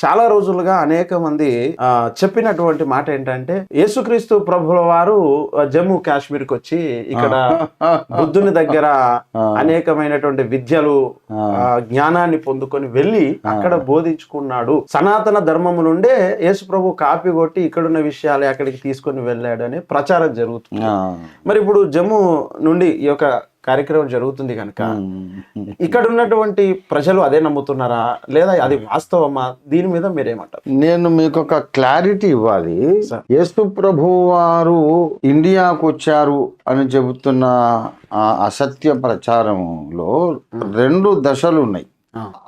చాలా రోజులుగా అనేక మంది ఆ, చెప్పినటువంటి మాట ఏంటంటే యేసుక్రీస్తు ప్రభుల వారు జమ్మూ కాశ్మీర్కి వచ్చి ఇక్కడ బుద్ధుని దగ్గర అనేకమైనటువంటి విద్యలు జ్ఞానాన్ని పొందుకొని వెళ్ళి అక్కడ బోధించుకున్నాడు. సనాతన ధర్మము నుండే యేసు ప్రభు కాపీ కొట్టి ఇక్కడున్న విషయాలు అక్కడికి తీసుకొని వెళ్ళాడు అని ప్రచారం జరుగుతుంది. మరి ఇప్పుడు జమ్మూ నుండి ఈ యొక్క కార్యక్రమం జరుగుతుంది కనుక ఇక్కడ ఉన్నటువంటి ప్రజలు అదే నమ్ముతున్నారా? లేదా అది వాస్తవమా? దీని మీద మీరేమంటారు? నేను మీకు ఒక క్లారిటీ ఇవ్వాలి. యేసు ప్రభు వారు ఇండియాకు వచ్చారు అని చెబుతున్న ఆ అసత్య ప్రచారంలో రెండు దశలు ఉన్నాయి.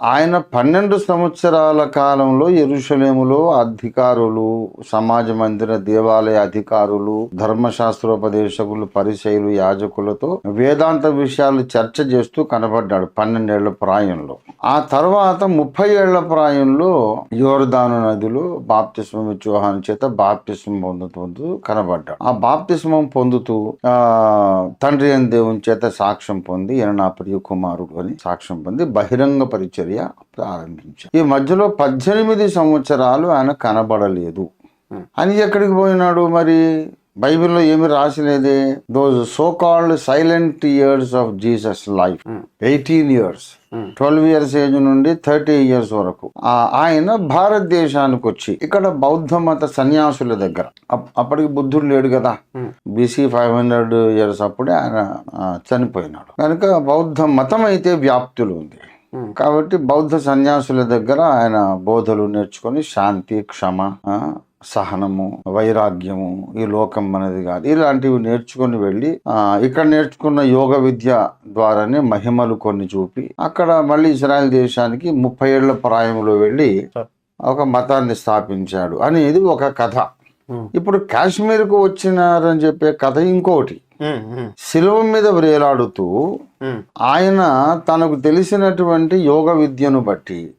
ఆయన పన్నెండు సంవత్సరాల కాలంలో ఎరుషలేములో అధికారులు సమాజ మందిర దేవాలయ అధికారులు ధర్మశాస్త్రోపదేశకులు పరిచయులు యాజకులతో వేదాంత విషయాలు చర్చ చేస్తూ కనబడ్డాడు పన్నెండేళ్ళ ప్రాయంలో. ఆ తర్వాత ముప్పై ఏళ్ళ ప్రాయంలో యోర్దాను నదిలో బాప్తిస్మం విద్రోహాన్ని చేత బాప్తిస్మం పొందుతూ కనబడ్డాడు. ఆ బాప్తిస్మం పొందుతూ తండ్రి అని దేవుని చేత సాక్ష్యం పొంది ఈయన నా ప్రియ కుమారుడు అని సాక్ష్యం పొంది బహిరంగ పరిచర్య ప్రారంభించారు. ఈ మధ్యలో పద్దెనిమిది సంవత్సరాలు ఆయన కనబడలేదు. అని ఎక్కడికి పోయినాడు మరి? బైబిల్లో ఏమి రాసిలేదే those so called silent years of Jesus life eighteen years twelve years age నుండి థర్టీ ఇయర్స్ వరకు. ఆయన భారతదేశానికి వచ్చి ఇక్కడ బౌద్ధ మత సన్యాసుల దగ్గర. అప్- అప్పటికి బుద్ధుడు లేడు కదా. బీసీ ఫైవ్ హండ్రెడ్ ఇయర్స్ అప్పుడే ఆయన చనిపోయినాడు. కనుక బౌద్ధ మతం అయితే వ్యాప్తులు ఉంది. కాబట్టి బౌద్ధ సన్యాసుల దగ్గర ఆయన బోధలు నేర్చుకొని శాంతి క్షమ సహనము వైరాగ్యము ఈ లోకం మనది కాదు. ఇలాంటివి నేర్చుకొని వెళ్ళి ఆ, ఇక్కడ నేర్చుకున్న యోగ విద్య ద్వారానే మహిమలు కొన్ని చూపి అక్కడ మళ్ళీ ఇజ్రాయెల్ దేశానికి ముప్పై ఏళ్ళ ప్రాయంలో వెళ్ళి ఒక మతాన్ని స్థాపించాడు అనేది ఒక కథ. ఇప్పుడు కాశ్మీర్కు వచ్చినారని చెప్పే కథ ఇంకోటి. శిలువ మీద వ్రేలాడుతూ ఆయన తనకు తెలిసినటువంటి యోగ విద్యను బట్టి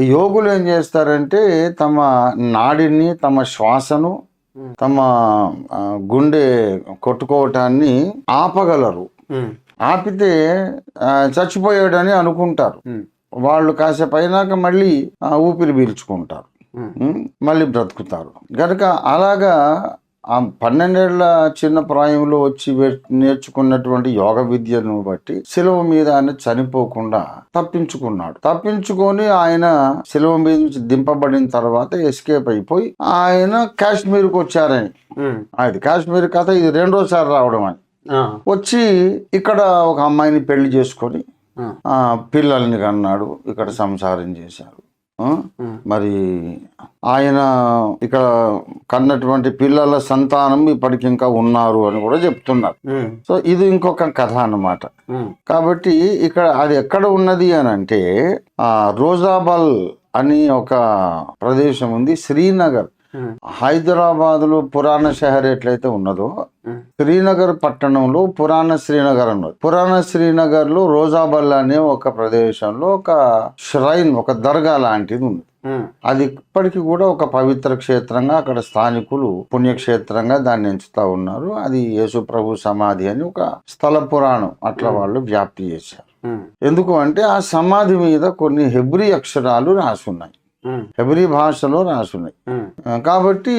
యోగులు ఏం చేస్తారంటే తమ నాడిని తమ శ్వాసను తమ గుండె కొట్టుకోవటాన్ని ఆపగలరు. ఆపితే చచ్చిపోయాడని అనుకుంటారు. వాళ్ళు కాసేపు అయినాక మళ్ళీ ఊపిరి పీల్చుకుంటారు. మళ్ళీ బ్రతుకుతారు. కనుక అలాగా ఆ పన్నెండేళ్ళ చిన్న ప్రాయంలో వచ్చి నేర్చుకున్నటువంటి యోగ విద్యను బట్టి శిలువ మీద ఆయన చనిపోకుండా తప్పించుకున్నాడు. తప్పించుకొని ఆయన శిలువ మీద నుంచి దింపబడిన తర్వాత ఎస్కేప్ అయిపోయి ఆయన కాశ్మీర్కి వచ్చారని. అది కాశ్మీర్ కథ ఇది రెండోసారి రావడం అని. వచ్చి ఇక్కడ ఒక అమ్మాయిని పెళ్ళి చేసుకొని పిల్లల్ని కన్నాడు ఇక్కడ సంసారం చేశారు? మరి ఆయన ఇక్కడ కన్నటువంటి పిల్లల సంతానం ఇప్పటికి ఇంకా ఉన్నారు అని కూడా చెప్తున్నారు. సో ఇది ఇంకొక కథ అన్నమాట. కాబట్టి ఇక్కడ అది ఎక్కడ ఉన్నది అని అంటే ఆ రోజాబల్ అని ఒక ప్రదేశం ఉంది శ్రీనగర్. హైదరాబాద్లో పురాణ షహర్ ఎట్లయితే ఉన్నదో శ్రీనగర్ పట్టణంలో పురాణ శ్రీనగర్ ఉన్నది పురాణ శ్రీనగర్లో రోజాబల్ అనే ఒక ప్రదేశంలో ఒక ష్రైన్ ఒక దర్గా లాంటిది ఉంది. అది ఇప్పటికీ కూడా ఒక పవిత్ర క్షేత్రంగా అక్కడ స్థానికులు పుణ్యక్షేత్రంగా దాన్ని ఎంచుతా ఉన్నారు. అది యేసు ప్రభు సమాధి అని ఒక స్థల పురాణం అట్లా వాళ్ళు వ్యాప్తి చేశారు. ఎందుకు అంటే ఆ సమాధి మీద కొన్ని హెబ్రి అక్షరాలు రాసున్నాయి. హెబ్రి భాషలో రాసున్నాయి. కాబట్టి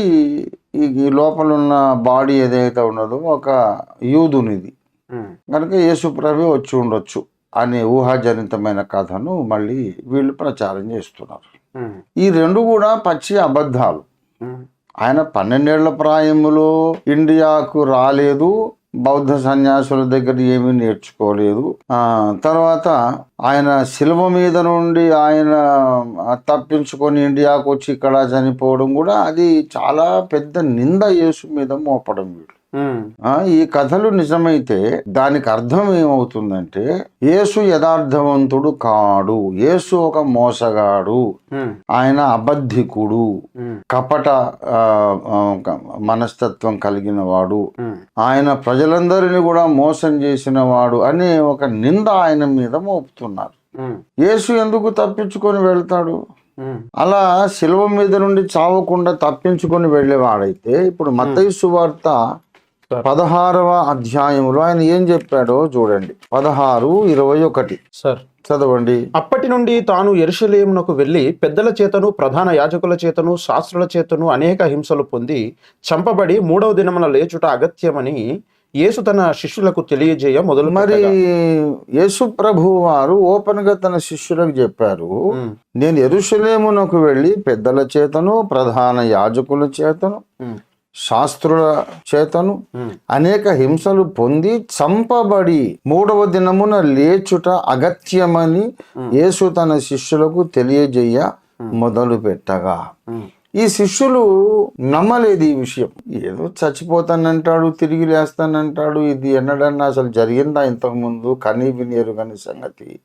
ఈ ఈ లోపల ఉన్న బాడీ ఏదైతే ఉన్నదో ఒక యూదునిది. కనుక యేసు ప్రభు వచ్చి ఉండొచ్చు అనే ఊహాజనితమైన కథను మళ్ళీ వీళ్ళు ప్రచారం చేస్తున్నారు. ఈ రెండు కూడా పచ్చి అబద్ధాలు. ఆయన పన్నెండేళ్ళ ప్రాయములో ఇండియాకు రాలేదు. బౌద్ధ సన్యాసుల దగ్గర ఏమీ నేర్చుకోలేదు. తర్వాత ఆయన శిల్వ మీద నుండి ఆయన తప్పించుకొని ఇండియాకు వచ్చి ఇక్కడ చనిపోవడం కూడా అది చాలా పెద్ద నింద యేసు మీద మోపడం వీళ్ళు. ఈ కథలు నిజమైతే దానికి అర్థం ఏమవుతుందంటే యేసు యథార్థవంతుడు కాడు యేసు ఒక మోసగాడు ఆయన అబద్ధికుడు కపట మనస్తత్వం కలిగిన వాడు ఆయన ప్రజలందరినీ కూడా మోసం చేసిన వాడు అనే ఒక నింద ఆయన మీద మోపుతున్నారు. యేసు ఎందుకు తప్పించుకొని వెళ్తాడు? అలా శిలువ మీద నుండి చావకుండా తప్పించుకొని వెళ్ళేవాడైతే ఇప్పుడు మత్తయి సువార్త పదహారవ అధ్యాయంలో ఆయన ఏం చెప్పాడో చూడండి. పదహారు ఇరవై ఒకటి. సార్. చదవండి. అప్పటి నుండి తాను ఎరుషలేమునకు వెళ్ళి పెద్దల చేతను ప్రధాన యాజకుల చేతను శాస్త్రుల చేతను అనేక హింసలు పొంది చంపబడి మూడవ దినమున లేచుట అగత్యమని యేసు తన శిష్యులకు తెలియజేయ మొదలు మరి యేసు ప్రభు వారు ఓపెన్గా తన శిష్యులకు చెప్పారు నేను ఎరుషలేమునకు వెళ్ళి పెద్దల చేతను ప్రధాన యాజకుల చేతను శాస్త్రుల చేతను అనేక హింసలు పొంది చంపబడి మూడవ దినమున లేచుట అగత్యమని యేసు తన శిష్యులకు తెలియజేయ మొదలు పెట్టగా. ఈ శిష్యులు నమ్మలేదు ఈ విషయం. ఏదో చచ్చిపోతానంటాడు తిరిగి లేస్తానంటాడు ఇది ఎన్నడన్నా అసలు జరిగిందా ఇంతకు ముందు కనీ వినియరు కాని సంగతి.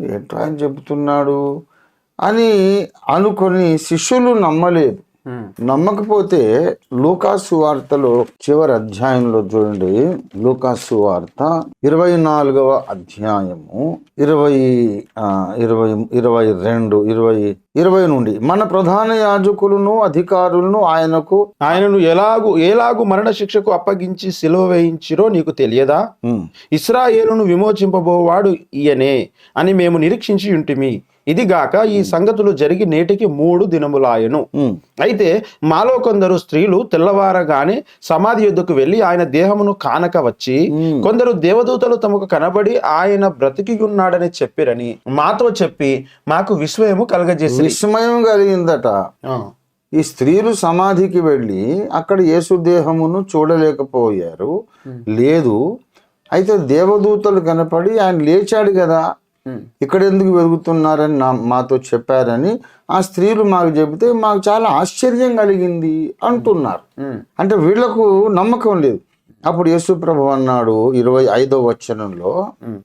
ఏంటో ఆయన చెబుతున్నాడు అని అనుకొని శిష్యులు నమ్మలేదు. నమ్మకపోతే లూకాసు వార్తలో చివరి అధ్యాయంలో చూడండి. లూకాసు వార్త ఇరవై నాలుగవ అధ్యాయము ఇరవై ఇరవై ఇరవై రెండు ఇరవై ఇరవై నుండి. మన ప్రధాన యాజకులను అధికారులను ఆయనకు ఆయనను ఎలాగు ఎలాగు మరణ శిక్షకు అప్పగించి సిలువ వేయించిరో నీకు తెలియదా? ఇస్రాయేలును విమోచింపబోవాడు ఈయనే అని మేము నిరీక్షించి ఉంటిమి. ఇదిగాక ఈ సంగతులు జరిగి నేటికి మూడు దినములాయను. అయితే మాలో కొందరు స్త్రీలు తెల్లవారగానే సమాధి యుద్ధకు వెళ్ళి ఆయన దేహమును కానక వచ్చి. కొందరు దేవదూతలు తమకు కనబడి ఆయన బ్రతికి ఉన్నాడని చెప్పిరని మాతో చెప్పి మాకు విస్మయము కలగజేసి విస్మయం కలిగిందట. ఈ స్త్రీలు సమాధికి వెళ్ళి అక్కడ యేసు దేహమును చూడలేకపోయారు. లేదు అయితే దేవదూతలు కనపడి ఆయన లేచాడు కదా. ఇక్కడ ఎందుకు వెలుగుతున్నారని నా మాతో చెప్పారని ఆ స్త్రీలు మాకు చెబితే మాకు చాలా ఆశ్చర్యం కలిగింది అంటున్నారు. అంటే వీళ్ళకు నమ్మకం లేదు. అప్పుడు యేసు ప్రభు అన్నాడు ఇరవై ఐదో వచనంలో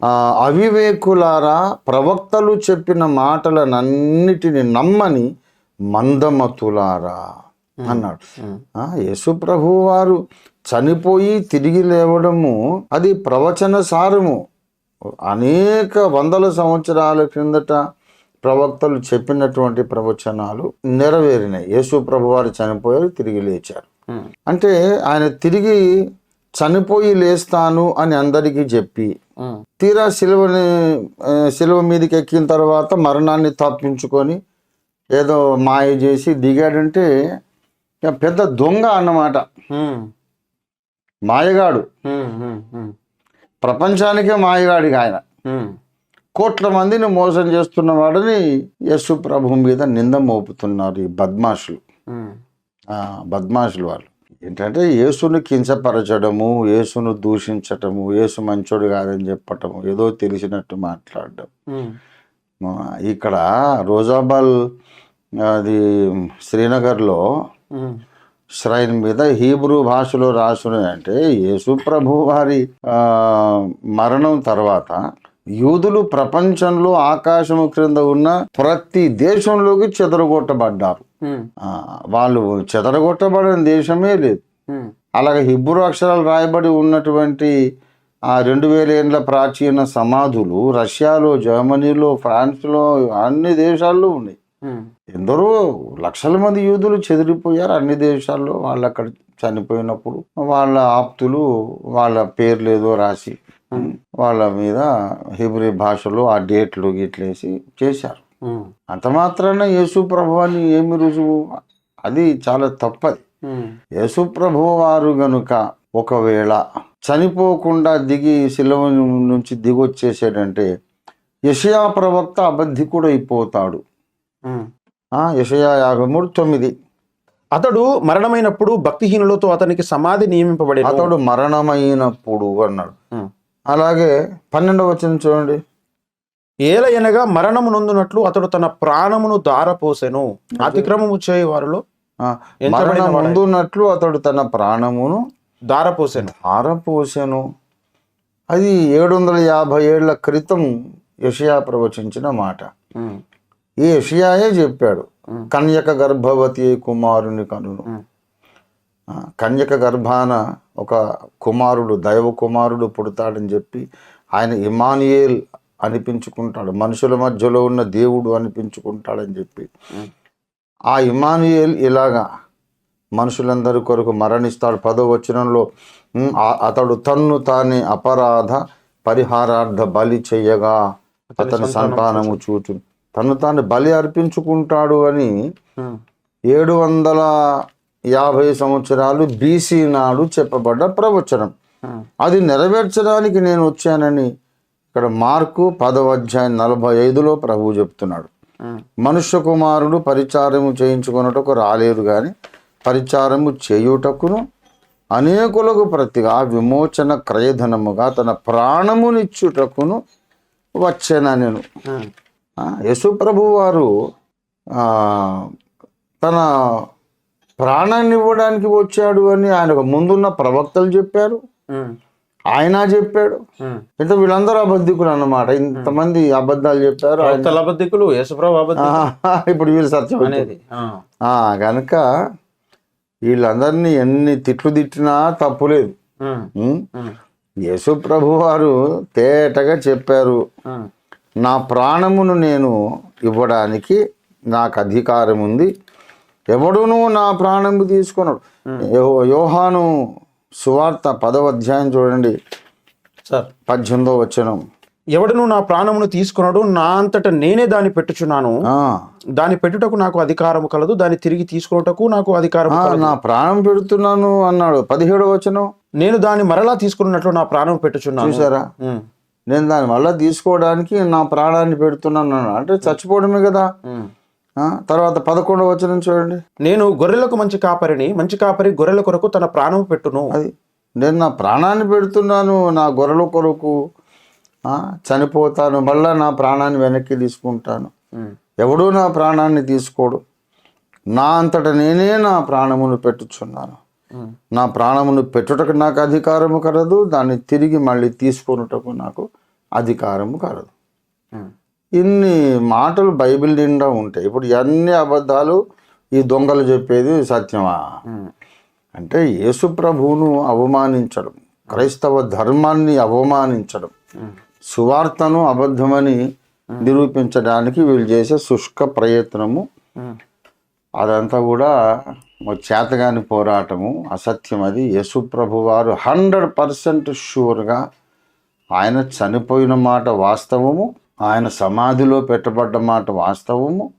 ఆ అవివేకులారా ప్రవక్తలు చెప్పిన మాటలనన్నిటిని నమ్మని మందమతులారా అన్నాడు. ఆ యేసు ప్రభు వారు చనిపోయి తిరిగి లేవడము అది ప్రవచన సారము. అనేక వందల సంవత్సరాల క్రిందట ప్రవక్తలు చెప్పినటువంటి ప్రవచనాలు నెరవేరినాయి. యేసు ప్రభు వారు చనిపోయారు తిరిగి లేచారు. అంటే ఆయన తిరిగి చనిపోయి లేస్తాను అని అందరికీ చెప్పి తీరా శిలువని శిలువ మీదకి ఎక్కిన తర్వాత మరణాన్ని తప్పించుకొని ఏదో మాయ చేసి దిగాడంటే పెద్ద దొంగ అన్నమాట. మాయగాడు. ప్రపంచానికే మాయగాడిగా ఆయన. కోట్ల మందిని మోసం చేస్తున్న వాడని యశు ప్రభు మీద నింద మోపుతున్నారు ఈ బద్మాషులు. బద్మాషులు వాళ్ళు. ఏంటంటే యేసును కించపరచడము యేసును దూషించటము యేసు మంచోడు కాదని చెప్పటము ఏదో తెలిసినట్టు మాట్లాడడం. ఇక్కడ రోజాబాల్ అది శ్రీనగర్లో శ్రైన్ మీద హీబ్రూ భాషలో రాసున్నాయి అంటే యేసు ప్రభు వారి మరణం తర్వాత యూదులు ప్రపంచంలో ఆకాశము క్రింద ఉన్న ప్రతి దేశంలోకి చెదరగొట్టబడ్డారు. వాళ్ళు చెదరగొట్టబడిన దేశమే లేదు. అలాగే హిబ్రూ అక్షరాలు రాయబడి ఉన్నటువంటి ఆ రెండు వేల ఏండ్ల ప్రాచీన సమాధులు రష్యాలో జర్మనీలో ఫ్రాన్స్లో అన్ని దేశాల్లో ఉన్నాయి. ఎందరో లక్షల మంది యూదులు చెదిరిపోయారు అన్ని దేశాల్లో. వాళ్ళు అక్కడ చనిపోయినప్పుడు వాళ్ళ ఆప్తులు వాళ్ళ పేర్లు ఏదో రాసి వాళ్ళ మీద హిబ్రీ భాషలో ఆ డేట్లు గిట్లేసి చేశారు. అంత మాత్రాన యేసు ప్రభువాన్ని ఏమి రుజువు? అది చాలా తప్పది. యేసు ప్రభు వారు గనుక ఒకవేళ చనిపోకుండా దిగి శిలవ నుంచి దిగొచ్చేసాడంటే యషయా ప్రవక్త అబద్ధికుడు అయిపోతాడు యషయా యాభై మూడు తొమ్మిది. అతడు మరణమైనప్పుడు భక్తిహీనులతో అతనికి సమాధి నియమింపబడి అతడు మరణమైనప్పుడు అన్నాడు. అలాగే పన్నెండవ వచనం చూడండి. ఏలయనగా మరణము నొందునట్లు అతడు తన ప్రాణమును దారపోసెను అతిక్రమము చేయ వారిలో. ముందున్నట్లు అతడు తన ప్రాణమును దారపోసెను ఆరపోసెను అది ఏడు వందల యాభై ఏళ్ళ క్రితం యషయా ప్రవచించిన మాట. ఈ యషయాయే చెప్పాడు కన్యక గర్భవతి కుమారుని కనును. కన్యక గర్భాన ఒక కుమారుడు దైవ కుమారుడు పుడతాడని చెప్పి ఆయన ఇమానియేల్ అనిపించుకుంటాడు మనుషుల మధ్యలో ఉన్న దేవుడు అనిపించుకుంటాడని చెప్పి. ఆ ఇమానుయేల్ ఇలాగా మనుషులందరి కొరకు మరణిస్తాడు. పదో వచనంలో "ఉమ్, ఆ- అతడు తన్ను తానే అపరాధ పరిహారార్థ బలి చెయ్యగా అతని సంతానము చూచు తను తాను బలి అర్పించుకుంటాడు అని ఏడు వందల యాభై సంవత్సరాలు బీసీ నాడు చెప్పబడ్డ ప్రవచనం. అది నెరవేర్చడానికి నేను వచ్చానని ఇక్కడ మార్కు పదవ అధ్యాయం నలభై ఐదులో ప్రభువు చెప్తున్నాడు. మనుష్య కుమారుడు పరిచారము చేయించుకొనుటకు రాలేరు గాని పరిచారము చేయుటకును అనేకులకు ప్రతిగా విమోచన క్రయధనముగా తన ప్రాణమునిచ్చుటకును వచ్చానా నేను? ఉమ్, ఆ, యేసు ప్రభు వారు ఆ, తన ప్రాణాన్ని ఇవ్వడానికి వచ్చాడు అని ఆయనకు ముందున్న ప్రవక్తలు చెప్పారు. ఆయన చెప్పాడు. అంటే వీళ్ళందరూ అబద్ధికులు అన్నమాట. ఇంతమంది అబద్ధాలు చెప్పారు. అబద్ధికులు ఇప్పుడు వీళ్ళు సత్యం అనేది గనుక వీళ్ళందరినీ ఎన్ని తిట్లు తిట్టినా తప్పులేదు యేసు ప్రభు వారు తేటగా చెప్పారు. నా ప్రాణమును నేను ఇవ్వడానికి నాకు అధికారం ఉంది. ఎవడును నా ప్రాణము తీసుకున్నాడు యోహాను సువార్త పదవ అధ్యాయం చూడండి. సార్. పద్దెనిమిదో వచనం. ఎవడను నా ప్రాణమును తీసుకున్నాడు నా అంతట నేనే దాన్ని పెట్టుచున్నాను. దాన్ని పెట్టుటకు నాకు అధికారం కలదు దాన్ని తిరిగి తీసుకున్నటకు నాకు అధికారం నా ప్రాణం పెడుతున్నాను అన్నాడు. పదిహేడో వచనం. నేను దాన్ని మరలా తీసుకున్నట్లు నా ప్రాణం పెట్టుచున్నాను. చూసారా నేను మళ్ళీ తీసుకోవడానికి నా ప్రాణాన్ని పెడుతున్నాను. అంటే చచ్చిపోవడమే కదా. తర్వాత పదకొండవ వచనం చూడండి. నేను గొర్రెలకు మంచి కాపరిని మంచి కాపరి గొర్రెల కొరకు తన ప్రాణం పెట్టును. అది నేను నా ప్రాణాన్ని పెడుతున్నాను నా గొర్రెల కొరకు చనిపోతాను మళ్ళా నా ప్రాణాన్ని వెనక్కి తీసుకుంటాను. ఎవడూ నా ప్రాణాన్ని తీసుకోడు. నా అంతట నేనే నా ప్రాణమును పెట్టుచున్నాను. నా ప్రాణమును పెట్టుటకు నాకు అధికారము కలదు దాన్ని తిరిగి మళ్ళీ తీసుకొనుటకు నాకు అధికారము కలదు. ఉమ్, ఇన్ని మాటలు బైబిల్ నిండా ఉంటాయి. ఇప్పుడు అన్ని అబద్ధాలు ఈ దొంగలు చెప్పేది సత్యమా? ఉమ్, అంటే యేసు ప్రభువును అవమానించడం క్రైస్తవ ధర్మాన్ని అవమానించడం ఉమ్, సువార్తను అబద్ధమని నిరూపించడానికి వీళ్ళు చేసే శుష్క ప్రయత్నము. అదంతా కూడా చేతగాని పోరాటము అసత్యం అది. యేసు ప్రభు వారు హండ్రెడ్ పర్సెంట్ షూర్గా ఆయన చనిపోయిన మాట వాస్తవము ఆయన సమాధిలో పెట్టబడ్డ మాట వాస్తవము.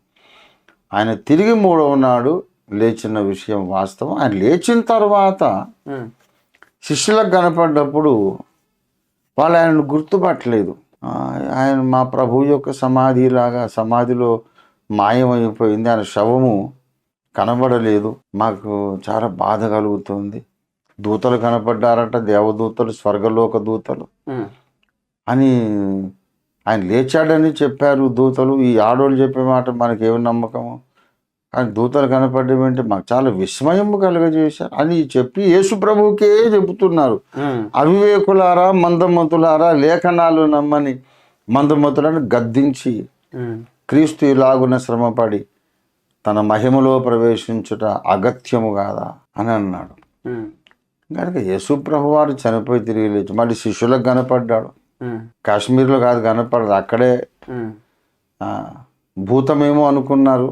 ఆయన తిరిగి మూడవ నాడు లేచిన విషయం వాస్తవం. ఆయన లేచిన తర్వాత శిష్యులకు కనపడ్డప్పుడు వాళ్ళు ఆయనను గుర్తుపట్టలేదు. ఆయన మా ప్రభు యొక్క సమాధిలాగా సమాధిలో మాయమైపోయింది. ఆయన శవము కనబడలేదు. మాకు చాలా బాధ కలుగుతుంది. దూతలు కనపడ్డారట దేవదూతలు స్వర్గలోక దూతలు. అని ఆయన లేచాడని చెప్పారు దూతలు. ఈ ఆడోళ్ళు చెప్పే మాట మనకేమి నమ్మకము? కానీ దూతలు కనపడడం ఏంటి? మాకు చాలా విస్మయం కలుగజేశారు. అని చెప్పి యేసు ప్రభువుకే చెబుతున్నారు. అవివేకులారా మందమతులారా లేఖనాలు నమ్మని మందమతులను గద్దించి క్రీస్తు ఇలాగున శ్రమపడి తన మహిమలో ప్రవేశించుట అగత్యము కాదా అని అన్నాడు. కనుక యేసు ప్రభు వారు చనిపోయి తిరిగి లేచి మళ్ళీ శిష్యులకు కనపడ్డాడు. కాశ్మీర్లో కాదు కనపడదు. అక్కడే భూతమేమో అనుకున్నారు.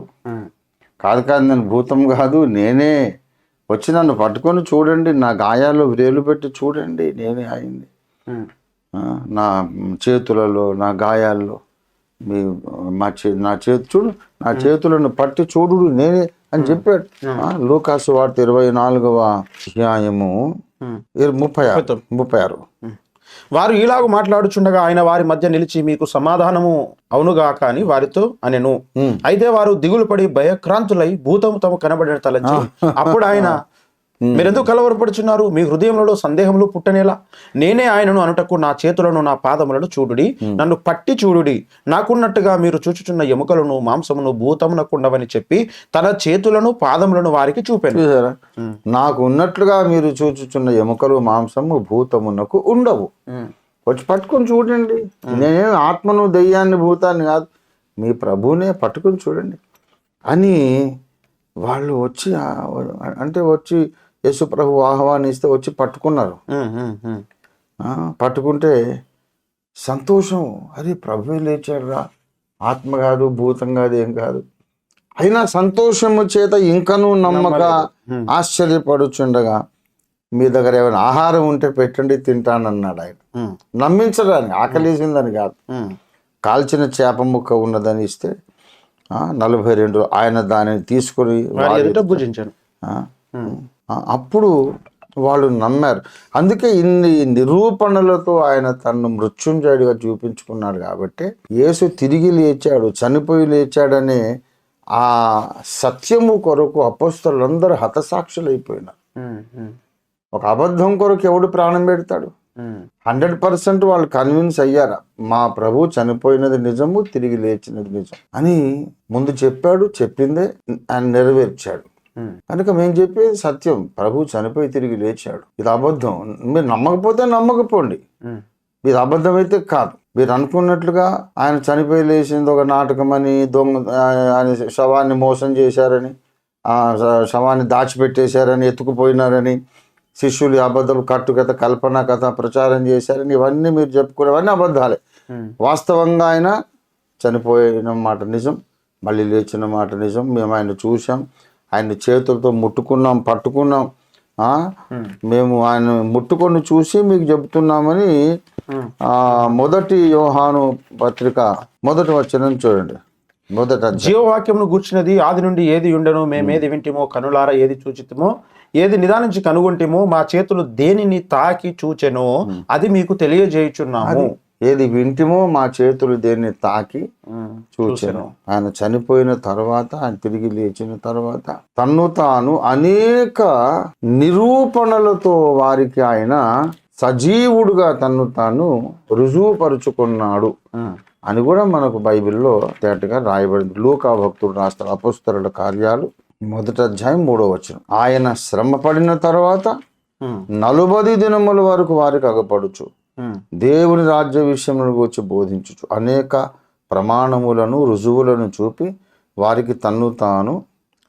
కాదు కాదు నేను భూతం కాదు నేనే వచ్చి నన్ను పట్టుకొని చూడండి నా గాయాల్లో వ్రేలు పెట్టి చూడండి నేనే అయింది. నా చేతులలో నా గాయాల్లో మీ మా చే నా చేతి చూడు నా చేతులను పట్టి చూడు నేనే అని చెప్పాడు. లూకాసు వార్త ఇరవై నాలుగవ అధ్యాయము ముప్పై ఆరు. ముప్పై ఆరు. వారు ఇలాగ మాట్లాడుచుండగా ఆయన వారి మధ్య నిలిచి మీకు సమాధానము అవునుగా కాని వారితో అనెను. అయితే వారు దిగులు పడి భయక్రాంతులై భూతము తమ కనబడిన తలంచి అప్పుడు ఆయన మీరెందుకు కలవరపడుచున్నారు? మీ హృదయంలో సందేహములు పుట్టనేలా? నేనే ఆయనను అనుటకు నా చేతులను నా పాదములను చూడుడి. నన్ను పట్టి చూడుడి. నాకున్నట్టుగా మీరు చూచుచున్న ఎముకలను మాంసమును భూతమునకుండవని చెప్పి తన చేతులను పాదములను వారికి చూపాను. నాకు ఉన్నట్లుగా మీరు చూచుచున్న ఎముకలు మాంసము భూతమునకు ఉండవు. వచ్చి పట్టుకొని చూడండి. నేనేం ఆత్మను దెయ్యాన్ని భూతాన్ని కాదు. మీ ప్రభువునే పట్టుకొని చూడండి. అని వాళ్ళు వచ్చి అంటే వచ్చి యేసు ప్రభు ఆహ్వానిస్తే వచ్చి పట్టుకున్నారు. ఆ, పట్టుకుంటే సంతోషం. అరే ప్రభువే లేచాడురా ఆత్మ కాదు భూతం కాదు ఏం కాదు. అయినా సంతోషము చేత ఇంకనూ నమ్మక ఆశ్చర్యపడుచుండగా మీ దగ్గర ఏమైనా ఆహారం ఉంటే పెట్టండి తింటానన్నాడు ఆయన. నమ్మించడానికి ఆకలేసిందని కాదు. కాల్చిన చేప ముక్క ఉన్నదని ఇస్తే నలభై రెండు ఆయన దానిని తీసుకొని వారి అప్పుడు వాళ్ళు నమ్మారు. అందుకే ఇన్ని నిరూపణలతో ఆయన తను మృత్యుంజయుడిగా చూపించుకున్నాడు కాబట్టి యేసు తిరిగి లేచాడు చనిపోయి లేచాడనే ఆ సత్యము కొరకు అపోస్తలందరూ హతసాక్షులైపోయినారు. ఉమ్, ఉమ్, ఒక అబద్ధం కొరకు ఎవడు ప్రాణం పెడతాడు? హండ్రెడ్ పర్సెంట్ వాళ్ళు కన్విన్స్ అయ్యారా? మా ప్రభు చనిపోయినది నిజము తిరిగి లేచినది నిజం అని ముందు చెప్పాడు చెప్పిందే ఆయన నెరవేర్చాడు. కనుక మేము చెప్పేది సత్యం. ప్రభు చనిపోయి తిరిగి లేచాడు. ఇది అబద్ధం. మీరు నమ్మకపోతే నమ్మకపోండి. ఇది అబద్ధం అయితే కాదు. మీరు అనుకున్నట్లుగా ఆయన చనిపోయి లేచింది ఒక నాటకం అని దొంగ ఆయన శవాన్ని మోసం చేశారని శవాన్ని దాచిపెట్టేశారని ఎత్తుకుపోయినారని శిష్యులు ఈ అబద్ధం కట్టుకథ కల్పన కథ ప్రచారం చేశారని ఇవన్నీ మీరు చెప్పుకునేవన్నీ అబద్ధాలే. ఉమ్, వాస్తవంగా ఆయన చనిపోయిన మాట నిజం. మళ్ళీ లేచిన మాట నిజం. మేము ఆయన చూసాం ఆయన చేతులతో ముట్టుకున్నాం పట్టుకున్నాం. ఆ? మేము ఆయన ముట్టుకొని చూసి మీకు చెబుతున్నామని మొదటి యోహాను పత్రిక మొదటి వచనం చూడండి. మొదట. జీవవాక్యమును గూర్చినది ఆది నుండి ఏది ఉండను మేమేది వింటిమో కనులారా ఏది చూచితమో ఏది నిదానించి కనుగొంటిమో మా చేతులు దేనిని తాకి చూచెనో అది మీకు తెలియజేయుచున్నాము. ఏది వింటిమో మా చేతులు దేన్ని తాకి చూచాను. ఆయన చనిపోయిన తర్వాత ఆయన తిరిగి లేచిన తర్వాత తన్ను తాను అనేక నిరూపణలతో వారికి ఆయన సజీవుడుగా తన్ను తాను రుజువుపరుచుకున్నాడు అని కూడా మనకు బైబిల్లో తేటగా రాయబడింది. లూకా భక్తుడు రాస్తాడు అపుస్తరుల కార్యాలు మొదటి అధ్యాయం మూడో వచనం. ఆయన శ్రమ పడిన తర్వాత నలుబది దినముల వరకు వారికి అగపడుచు. దేవుని రాజ్య విషయములను గురించి బోధించుచు అనేక ప్రమాణములను రుజువులను చూపి వారికి తన్ను తాను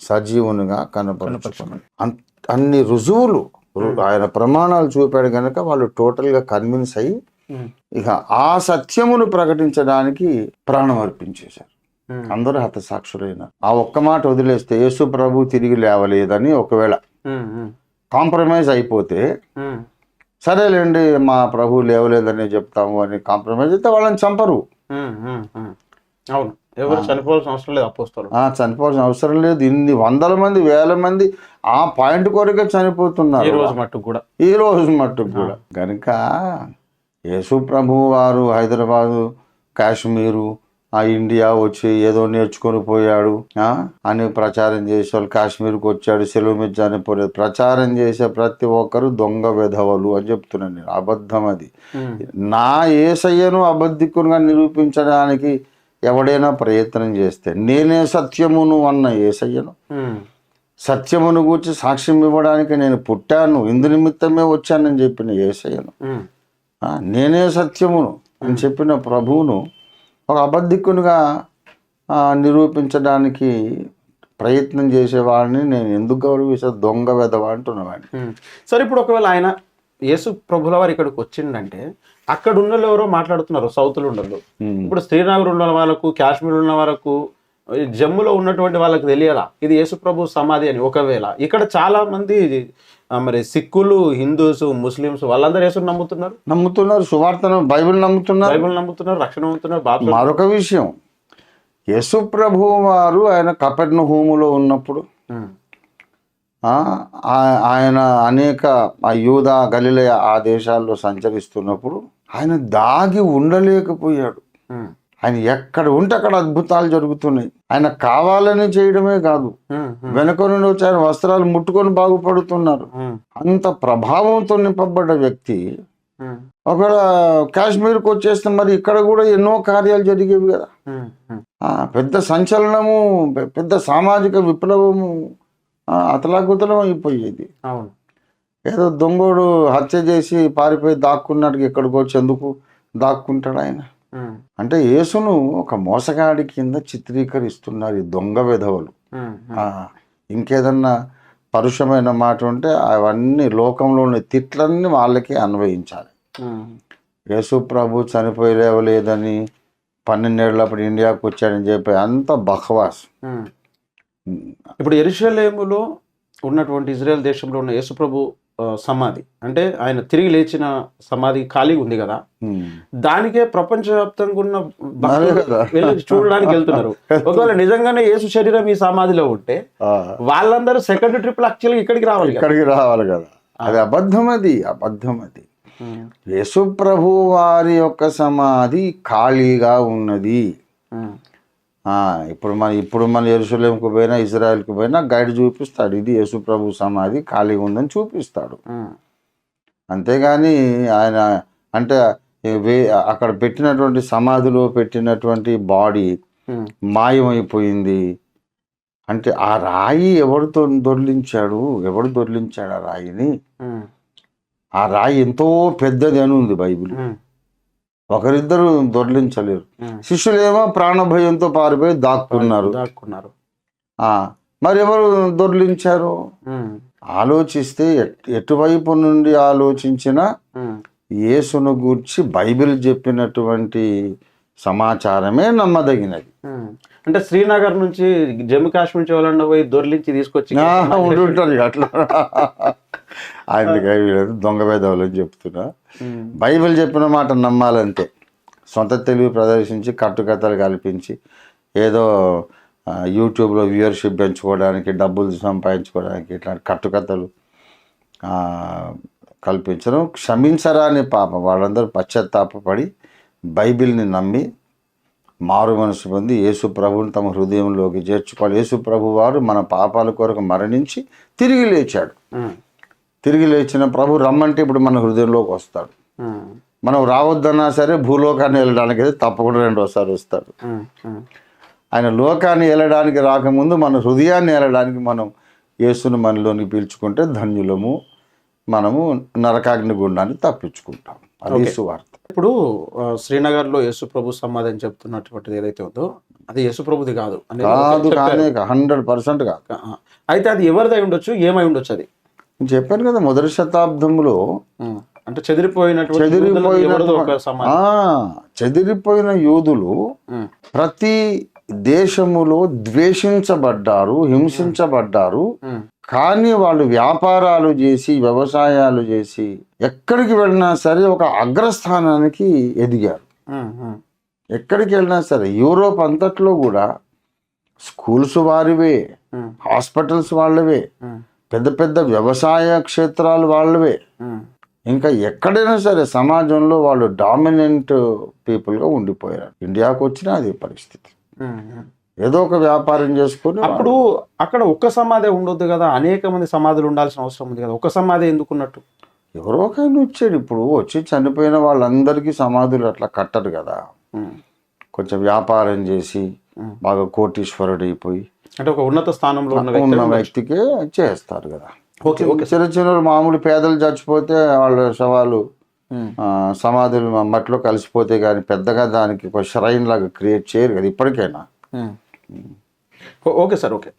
సజీవునిగా కనపరుచుకున్నాడు అన్- అన్ని రుజువులు ఆయన ప్రమాణాలు చూపాడు కనుక వాళ్ళు టోటల్గా కన్విన్స్ అయ్యి ఇక ఆ సత్యమును ప్రకటించడానికి ప్రాణం అర్పించేశారు. అందరూ హతసాక్షులైన ఆ ఒక్క మాట వదిలేస్తే యేసు ప్రభు తిరిగి లేవలేదని ఒకవేళ కాంప్రమైజ్ అయిపోతే సరేలేండి మా ప్రభు లేవలేదని చెప్తాము అని కాంప్రమైజ్ అయితే వాళ్ళని చంపరు. అవును ఎవరు చనిపోవాల్సిన అవసరం లేదు అపోస్తలు. ఆ చనిపోవాల్సిన అవసరం లేదు. ఇన్ని వందల మంది వేల మంది ఆ పాయింట్ కొరకే ఈ చనిపోతున్నారు రోజు మట్టుకు కూడా. ఈ రోజు మట్టుకు కూడా. కనుక యేసు ప్రభు వారు హైదరాబాదు కాశ్మీరు ఆ ఇండియా వచ్చి ఏదో నేర్చుకొని పోయాడు అని ప్రచారం చేసే వాళ్ళు కాశ్మీర్కి వచ్చాడు సెలవు మీద చనిపోలేదు ప్రచారం చేసే ప్రతి ఒక్కరు దొంగ వెధవలు అని చెప్తున్నాను నేను. అబద్ధం అది. నా ఏసయ్యను అబద్ధికునిగా నిరూపించడానికి ఎవడైనా ప్రయత్నం చేస్తే నేనే సత్యమును అన్న ఏసయ్యను. సత్యమును గూర్చి సాక్ష్యం ఇవ్వడానికి నేను పుట్టాను. ఇందు నిమిత్తమే వచ్చానని చెప్పిన ఏసయ్యను. నేనే సత్యమును అని చెప్పిన ప్రభువును ఒక అబద్ధికునిగా నిరూపించడానికి ప్రయత్నం చేసేవాడిని నేను. ఎందుకు గౌరవిస్తా దొంగ వెదవ అంటున్నవాడిని. సరే ఇప్పుడు ఒకవేళ ఆయన యేసు ప్రభుల వారు ఇక్కడికి వచ్చిండంటే అక్కడ ఉన్న వాళ్ళు ఎవరో మాట్లాడుతున్నారు సౌత్లో ఉండరు ఇప్పుడు శ్రీనగర్ ఉన్న వాళ్ళకు కాశ్మీర్ ఉన్న వాళ్ళకు జమ్ములో ఉన్నటువంటి వాళ్ళకి తెలియాలా? ఇది యేసు ప్రభు సమాధి అని. ఒకవేళ ఇక్కడ చాలా మంది మరి సిక్కులు హిందూస్ ముస్లిమ్స్ వాళ్ళందరూ యేసుని నమ్ముతున్నారు? నమ్ముతున్నారు సువార్తను బైబిల్ నమ్ముతున్నారు. బైబిల్ నమ్ముతున్నారు రక్షణ నమ్ముతున్నారు బాప్స్ మరొక విషయం యేసు ప్రభు వారు ఆయన కపెర్ణ హోములో ఉన్నప్పుడు ఆయన అనేక ఆ యూద గలిలయ ఆ దేశాల్లో సంచరిస్తున్నప్పుడు ఆయన దాగి ఉండలేకపోయాడు. ఆయన ఎక్కడ ఉంటే అక్కడ అద్భుతాలు జరుగుతున్నాయి. ఆయన కావాలని చేయడమే కాదు. వెనక నుండి వచ్చి ఆయన వస్త్రాలు ముట్టుకొని బాగుపడుతున్నారు. అంత ప్రభావంతో నింపబడ్డ వ్యక్తి ఒకవేళ కాశ్మీర్కి వచ్చేస్తే మరి ఇక్కడ కూడా ఎన్నో కార్యాలు జరిగేవి కదా. పెద్ద సంచలనము పెద్ద సామాజిక విప్లవము అతలాకుతలం అయిపోయేది. ఏదో దొంగోడు హత్య చేసి పారిపోయి దాక్కున్నాడు ఎక్కడికి వచ్చి ఎందుకు దాక్కుంటాడు ఆయన. అంటే యేసును ఒక మోసగాడి కింద చిత్రీకరిస్తున్నారు ఈ దొంగ విధవలు. ఇంకేదన్నా పరుషమైన మాట ఉంటే అవన్నీ లోకంలోని తిట్లన్నీ వాళ్ళకి అన్వయించాలి. యేసు ప్రభు చనిపోయి లేవలేదని పన్నెండేళ్ళప్పుడు ఇండియాకు వచ్చాడని చెప్పి అంత బహవాస్. ఇప్పుడు ఎరుషలేములో ఉన్నటువంటి ఇజ్రాయెల్ దేశంలో ఉన్న యేసుప్రభు సమాధి. అంటే ఆయన తిరిగి లేచిన సమాధి ఖాళీ ఉంది కదా. దానికే ప్రపంచవ్యాప్తంగా ఉన్న చూడడానికి వెళ్తున్నారు. ఒకవేళ నిజంగానే యేసు శరీరం ఈ సమాధిలో ఉంటే వాళ్ళందరూ సెకండ్ ట్రిప్ యాక్చువల్గా ఇక్కడికి రావాలి ఇక్కడికి రావాలి కదా. అది అబద్ధం అది అబద్ధం అది యేసు ప్రభు వారి యొక్క సమాధి ఖాళీగా ఉన్నది. ఇప్పుడు మన ఇప్పుడు మన ఎరుసలేంకు పోయినా ఇజ్రాయెల్కి పోయినా గైడ్ చూపిస్తాడు. ఇది యేసు ప్రభు సమాధి ఖాళీగా ఉందని చూపిస్తాడు. అంతేగాని ఆయన అంటే అక్కడ పెట్టినటువంటి సమాధిలో పెట్టినటువంటి బాడీ మాయమైపోయింది. అంటే ఆ రాయి ఎవరితో దొర్లించాడు? ఎవడు దొర్లించాడు ఆ రాయిని? ఆ. రాయి ఎంతో పెద్దది అని ఉంది బైబిల్. ఒకరిద్దరు దొర్లించలేరు. శిష్యులేమో ప్రాణభయంతో పారిపోయి దాక్కున్నారు. దాక్కున్నారు. ఆ, మరి ఎవరు దొర్లించారు ఆలోచిస్తే ఎట్- ఎటువైపు నుండి ఆలోచించినా యేసును గూర్చి బైబిల్ చెప్పినటువంటి సమాచారమే నమ్మదగినది. అంటే శ్రీనగర్ నుంచి జమ్మూ కాశ్మీర్ నుంచి ఎవరన్నా పోయి దొర్లించి తీసుకొచ్చి అట్లా. ఆయనకి వీళ్ళది దొంగ వేదవులు అని చెప్తున్నా. బైబిల్ చెప్పిన మాట నమ్మాలంతే సొంత తెలివి ప్రదర్శించి కట్టుకథలు కల్పించి ఏదో యూట్యూబ్లో వ్యూవర్షిప్ పెంచుకోవడానికి డబ్బులు సంపాదించుకోవడానికి ఇట్లాంటి కట్టుకథలు కల్పించడం క్షమించరాని పాపం వాళ్ళందరూ పశ్చాత్తాపడి బైబిల్ని నమ్మి మారు మనసు పొంది యేసు ప్రభువుని తమ హృదయంలోకి చేర్చుకోవాలి. యేసు ప్రభు వారు మన పాపాల కొరకు మరణించి తిరిగి లేచాడు. తిరిగి లేచిన ప్రభు రమ్మంటే ఇప్పుడు మన హృదయంలోకి వస్తాడు. మనం రావద్దన్నా సరే భూలోకాన్ని వెళ్ళడానికి అయితే తప్పకుండా రెండోసారి వస్తాడు. ఆయన లోకాన్ని వెళ్ళడానికి రాకముందు మన హృదయాన్ని వెళ్ళడానికి మనం యేసును మనలోని పీల్చుకుంటే ధన్యులము మనము నరకాగ్ని గుండాన్ని తప్పించుకుంటాం. అది సువార్త. ఇప్పుడు శ్రీనగర్లో యేసు ప్రభు సమాధి అని చెప్తున్నటువంటిది ఏదైతే ఉందో అది యేసు ప్రభుది కాదు. కాదు. కానీ హండ్రెడ్ పర్సెంట్ కాదు. అయితే అది ఎవరిదై ఉండొచ్చు? ఏమై ఉండొచ్చు అది? నేను చెప్పాను కదా మొదటి శతాబ్దంలో అంటే చెదిరిపోయినటువంటి చెదిరిపోయిన చెదిరిపోయిన యూదులు ఉమ్, ప్రతి దేశములో ద్వేషించబడ్డారు హింసించబడ్డారు. కానీ వాళ్ళు వ్యాపారాలు చేసి వ్యవసాయాలు చేసి ఎక్కడికి వెళ్ళినా సరే ఒక అగ్రస్థానానికి ఎదిగారు. ఎక్కడికి వెళ్ళినా సరే యూరోప్ అంతట్లో కూడా స్కూల్స్ వారివే హాస్పిటల్స్ వాళ్ళవే. పెద్ద పెద్ద వ్యవసాయ క్షేత్రాలు వాళ్ళవే. ఇంకా ఎక్కడైనా సరే సమాజంలో వాళ్ళు డామినెంట్ పీపుల్గా ఉండిపోయారు. ఇండియాకు వచ్చినా అదే పరిస్థితి. ఏదో ఒక వ్యాపారం చేసుకొని అప్పుడు అక్కడ ఒక్క సమాధి ఉండొద్దు కదా. అనేక మంది సమాధులు ఉండాల్సిన అవసరం ఉంది కదా. ఒక సమాధి ఎందుకున్నట్టు? ఎవరో ఒకైనా వచ్చాడు. ఇప్పుడు వచ్చి చనిపోయిన వాళ్ళందరికీ సమాధులు అట్లా కట్టరు కదా. కొంచెం వ్యాపారం చేసి. బాగా కోటీశ్వరుడు అయిపోయి అంటే ఒక ఉన్నత స్థానంలో ఉన్న వ్యక్తి ఉన్న వ్యక్తికే చేస్తారు కదా. Okay okay. చిన్న చిన్న మామూలు పేదలు చచ్చిపోతే వాళ్ళ శవాలు సమాధులు మట్టిలో కలిసిపోతే కానీ పెద్దగా దానికి ఒక షరైన్ లాగా క్రియేట్ చేయరు కదా ఇప్పటికైనా. Okay sir okay.